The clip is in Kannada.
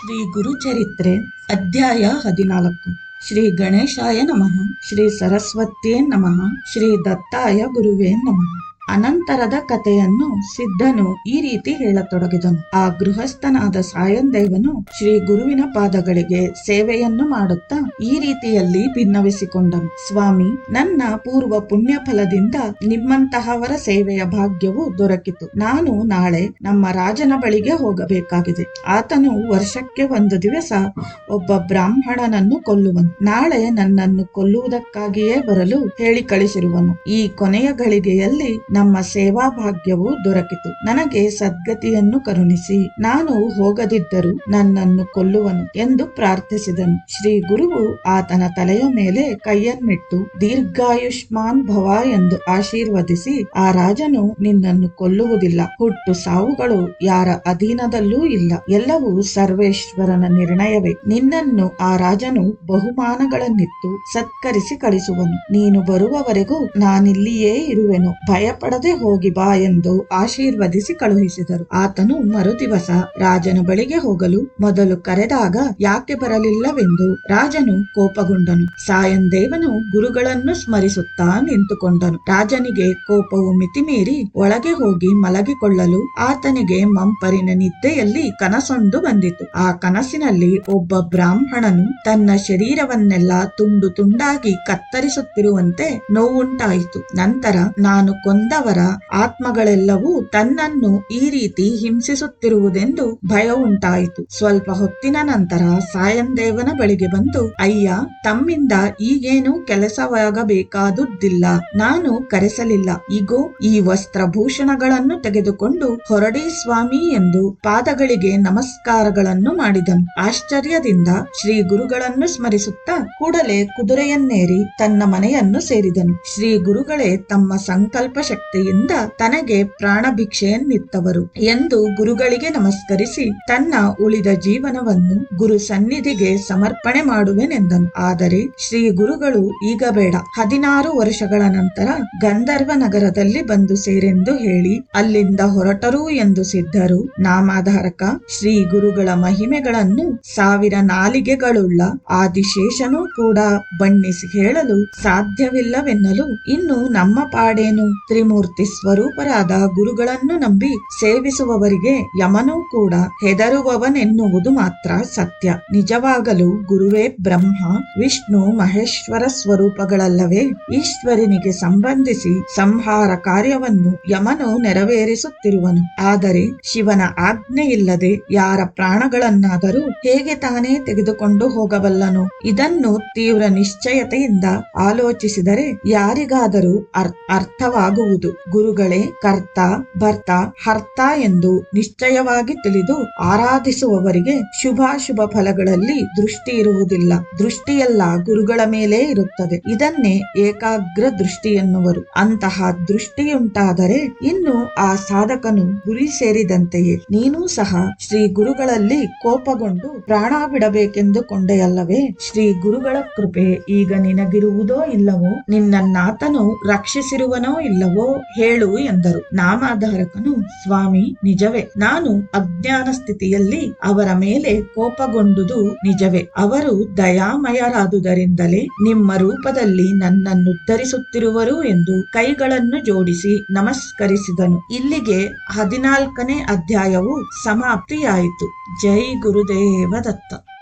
ಶ್ರೀ ಗುರುಚರಿತ್ರೆ ಅಧ್ಯಾಯ ಹದಿನಾಲ್ಕು. ಶ್ರೀ ಗಣೇಶಾಯ ನಮಃ. ಶ್ರೀ ಸರಸ್ವತಿಯೇ ನಮಃ. ಶ್ರೀ ದತ್ತಾಯ ಗುರುವೇ ನಮಃ. ಅನಂತರದ ಕಥೆಯನ್ನು ಸಿದ್ಧನು ಈ ರೀತಿ ಹೇಳತೊಡಗಿದನು. ಆ ಗೃಹಸ್ಥನಾದ ಸಾಯಂದೇವನು ಶ್ರೀ ಗುರುವಿನ ಪಾದಗಳಿಗೆ ಸೇವೆಯನ್ನು ಮಾಡುತ್ತಾ ಈ ರೀತಿಯಲ್ಲಿ ಭಿನ್ನವಿಸಿಕೊಂಡನು ಸ್ವಾಮಿ, ನನ್ನ ಪೂರ್ವ ಪುಣ್ಯ ಫಲದಿಂದ ನಿಮ್ಮಂತಹವರ ಸೇವೆಯ ಭಾಗ್ಯವು ದೊರಕಿತು. ನಾನು ನಾಳೆ ನಮ್ಮ ರಾಜನ ಬಳಿಗೆ ಹೋಗಬೇಕಾಗಿದೆ. ಆತನು ವರ್ಷಕ್ಕೆ ಒಂದು ದಿವಸ ಒಬ್ಬ ಬ್ರಾಹ್ಮಣನನ್ನು ಕೊಲ್ಲುವನು. ನಾಳೆ ನನ್ನನ್ನು ಕೊಲ್ಲುವುದಕ್ಕಾಗಿಯೇ ಬರಲು ಹೇಳಿ ಕಳಿಸಿರುವನು. ಈ ಕೊನೆಯ ಗಳಿಗೆಯಲ್ಲಿ ನಮ್ಮ ಸೇವಾ ಭಾಗ್ಯವು ದೊರಕಿತು. ನನಗೆ ಸದ್ಗತಿಯನ್ನು ಕರುಣಿಸಿ. ನಾನು ಹೋಗದಿದ್ದರೂ ನನ್ನನ್ನು ಕೊಲ್ಲುವನು ಎಂದು ಪ್ರಾರ್ಥಿಸಿದನು. ಶ್ರೀ ಗುರುವು ಆತನ ತಲೆಯ ಮೇಲೆ ಕೈಯನ್ನಿಟ್ಟು, ದೀರ್ಘಾಯುಷ್ಮಾನ್ ಭವ ಎಂದು ಆಶೀರ್ವದಿಸಿ, ಆ ರಾಜನು ನಿನ್ನನ್ನು ಕೊಲ್ಲುವುದಿಲ್ಲ. ಹುಟ್ಟು ಸಾವುಗಳು ಯಾರ ಅಧೀನದಲ್ಲೂ ಇಲ್ಲ. ಎಲ್ಲವೂ ಸರ್ವೇಶ್ವರನ ನಿರ್ಣಯವೇ. ನಿನ್ನನ್ನು ಆ ರಾಜನು ಬಹುಮಾನಗಳನ್ನಿತ್ತು ಸತ್ಕರಿಸಿ ಕಳಿಸುವನು. ನೀನು ಬರುವವರೆಗೂ ನಾನಿಲ್ಲಿಯೇ ಇರುವೆನು. ಭಯಪಡದೆ ಹೋಗಿ ಬಾ ಎಂದು ಆಶೀರ್ವದಿಸಿ ಕಳುಹಿಸಿದರು. ಆತನು ಮರುದಿವಸ ರಾಜನ ಬಳಿಗೆ ಹೋಗಲು ಮೊದಲು ಕರೆದಾಗ ಯಾಕೆ ಬರಲಿಲ್ಲವೆಂದು ರಾಜನು ಕೋಪಗೊಂಡನು. ಸಾಯಂದೇವನು ಗುರುಗಳನ್ನು ಸ್ಮರಿಸುತ್ತಾ ನಿಂತುಕೊಂಡನು. ರಾಜನಿಗೆ ಕೋಪವು ಮಿತಿಮೀರಿ ಒಳಗೆ ಹೋಗಿ ಮಲಗಿಕೊಳ್ಳಲು ಆತನಿಗೆ ಮಂಪರಿನ ನಿದ್ದೆಯಲ್ಲಿ ಕನಸೊಂದು ಬಂದಿತು. ಆ ಕನಸಿನಲ್ಲಿ ಒಬ್ಬ ಬ್ರಾಹ್ಮಣನು ತನ್ನ ಶರೀರವನ್ನೆಲ್ಲ ತುಂಡು ತುಂಡಾಗಿ ಕತ್ತರಿಸುತ್ತಿರುವಂತೆ ನೋವುಂಟಾಯಿತು. ನಂತರ ನಾನು ಕೊಂದವರ ಆತ್ಮಗಳೆಲ್ಲವೂ ತನ್ನನ್ನು ಈ ರೀತಿ ಹಿಂಸಿಸುತ್ತಿರುವುದೆಂದು ಭಯ ಉಂಟಾಯಿತು. ಸ್ವಲ್ಪ ಹೊತ್ತಿನ ನಂತರ ಸಾಯಂದೇವನ ಬಳಿಗೆ ಬಂದು, ಅಯ್ಯ, ತಮ್ಮಿಂದ ಈಗೇನು ಕೆಲಸವಾಗಬೇಕಾದುದ್ದಿಲ್ಲ. ನಾನು ಕರೆಸಲಿಲ್ಲ. ಈಗೋ ಈ ವಸ್ತ್ರಭೂಷಣಗಳನ್ನು ತೆಗೆದುಕೊಂಡು ಹೊರಡಿ ಸ್ವಾಮಿ ಎಂದು ಪಾದಗಳಿಗೆ ನಮಸ್ಕಾರಗಳನ್ನು ಮಾಡಿದನು. ಆಶ್ಚರ್ಯದಿಂದ ಶ್ರೀ ಗುರುಗಳನ್ನು ಸ್ಮರಿಸುತ್ತಾ ಕೂಡಲೇ ಕುದುರೆಯನ್ನೇರಿ ತನ್ನ ಮನೆಯನ್ನು ಸೇರಿದನು. ಶ್ರೀ ಗುರುಗಳೇ, ತಮ್ಮ ಸಂಕಲ್ಪ ಶಕ್ತಿಯಿಂದ ತನಗೆ ಪ್ರಾಣ ಭಿಕ್ಷೆಯನ್ನಿತ್ತವರು ಎಂದು ಗುರುಗಳಿಗೆ ನಮಸ್ಕರಿಸಿ ತನ್ನ ಉಳಿದ ಜೀವನವನ್ನು ಗುರು ಸನ್ನಿಧಿಗೆ ಸಮರ್ಪಣೆ ಮಾಡುವೆನೆಂದನು. ಆದರೆ ಶ್ರೀ ಗುರುಗಳು ಈಗ ಬೇಡ. ಹದಿನಾರು ವರ್ಷಗಳ ನಂತರ ಗಂಧರ್ವ ನಗರದಲ್ಲಿ ಬಂದು ಸೇರೆಂದು ಹೇಳಿ ಅಲ್ಲಿಂದ ಹೊರಟರು ಎಂದು ಸಿದ್ಧರು. ನಾಮಾಧಾರಕ ಶ್ರೀ ಗುರುಗಳ ಮಹಿಮೆಗಳನ್ನು ಸಾವಿರ ನಾಲಿಗೆಗಳುಳ್ಳ ಆದಿಶೇಷನೂ ಕೂಡ ಬಣ್ಣಿಸಿ ಹೇಳಲು ಸಾಧ್ಯವಿಲ್ಲವೆನ್ನಲು ಇನ್ನು ನಮ್ಮ ಪಾಡೇನು? ತ್ರಿಮೂರ್ತಿ ಸ್ವರೂಪರಾದ ಗುರುಗಳನ್ನು ನಂಬಿ ಸೇವಿಸುವವರಿಗೆ ಯಮನೂ ಕೂಡ ಹೆದರುವವನೆನ್ನುವುದು ಮಾತ್ರ ಸತ್ಯ. ನಿಜವಾಗಲು ಗುರುವೇ ಬ್ರಹ್ಮ, ವಿಷ್ಣು, ಮಹೇಶ್ವರ ಸ್ವರೂಪಗಳಲ್ಲವೇ ಈಶ್ವರನಿಗೆ ಸಂಬಂಧಿಸಿ ಸಂಹಾರ ಕಾರ್ಯವನ್ನು ಯಮನು ನೆರವೇರಿಸುತ್ತಿರುವನು. ಆದರೆ ಶಿವನ ಆಜ್ಞೆಯಿಲ್ಲದೆ ಯಾರ ಪ್ರಾಣಗಳನ್ನಾದರೂ ಹೇಗೆ ತಾನೇ ತೆಗೆದುಕೊಂಡು ಹೋಗಬಲ್ಲನು? ಇದನ್ನು ತೀವ್ರ ನಿಶ್ಚಯತೆಯಿಂದ ಆಲೋಚಿಸಿದರೆ ಯಾರಿಗಾದರೂ ಅರ್- ಅರ್ಥವಾಗುವುದು ಗುರುಗಳೇ ಕರ್ತ, ಭರ್ತ, ಹರ್ತ ಎಂದು ನಿಶ್ಚಯವಾಗಿ ತಿಳಿದು ಆರಾಧಿಸುವವರಿಗೆ ಶುಭಾಶುಭ ಫಲಗಳಲ್ಲಿ ದೃಷ್ಟಿ ಇರುವುದಿಲ್ಲ. ದೃಷ್ಟಿಯೆಲ್ಲ ಗುರುಗಳ ಮೇಲೆ ಇರುತ್ತದೆ. ಇದನ್ನೇ ಏಕಾಗ್ರ ದೃಷ್ಟಿ ಎನ್ನುವರು. ಅಂತಹ ದೃಷ್ಟಿಯುಂಟಾದರೆ ಇನ್ನು ಆ ಸಾಧಕನು ಗುರಿ ಸೇರಿದಂತೆಯೇ. ನೀನು ಸಹ ಶ್ರೀ ಗುರುಗಳಲ್ಲಿ ಕೋಪಗೊಂಡು ಪ್ರಾಣ ಬಿಡಬೇಕೆಂದು ಕೊಂಡೆಯಲ್ಲವೇ? ಶ್ರೀ ಗುರುಗಳ ಕೃಪೆ ಈಗ ನಿನಗಿರುವುದೋ ಇಲ್ಲವೋ? ನಿನ್ನನ್ನಾತನು ರಕ್ಷಿಸಿರುವನೋ ಇಲ್ಲವೋ? ಹೇಳು ಎಂದರು. ನಾಮಾಧಾರಕನು, ಸ್ವಾಮಿ, ನಿಜವೇ. ನಾನು ಅಜ್ಞಾನ ಸ್ಥಿತಿಯಲ್ಲಿ ಅವರ ಮೇಲೆ ಕೋಪಗೊಂಡುದು ನಿಜವೇ. ಅವರು ದಯಾಮಯರಾದುದರಿಂದಲೇ ನಿಮ್ಮ ರೂಪದಲ್ಲಿ ನನ್ನನ್ನು ಧರಿಸುತ್ತಿರುವರು ಎಂದು ಕೈಗಳನ್ನು ಜೋಡಿಸಿ ನಮಸ್ಕರಿಸಿದನು. ಇಲ್ಲಿಗೆ ಹದಿನಾಲ್ಕನೇ ಅಧ್ಯಾಯವು ಸಮಾಪ್ತಿಯಾಯಿತು. ಜೈ ಗುರುದೇವ ದತ್ತ